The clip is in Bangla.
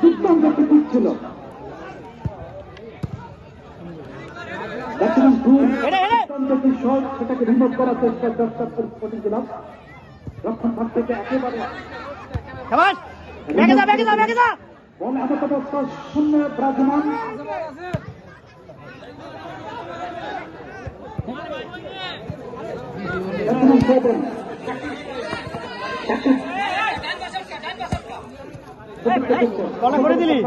দুর্দান্ত একটি দিক ছিল দেখছিলাম। দুর্দান্ত একটি শট সেটাকে রিমোভ করার চেষ্টা চেষ্টা করেছিলাম রক্ষণ ভাগ থেকে একেবারে বল অবস্থা শূন্য বিরাজমান। বলে করে দিলি?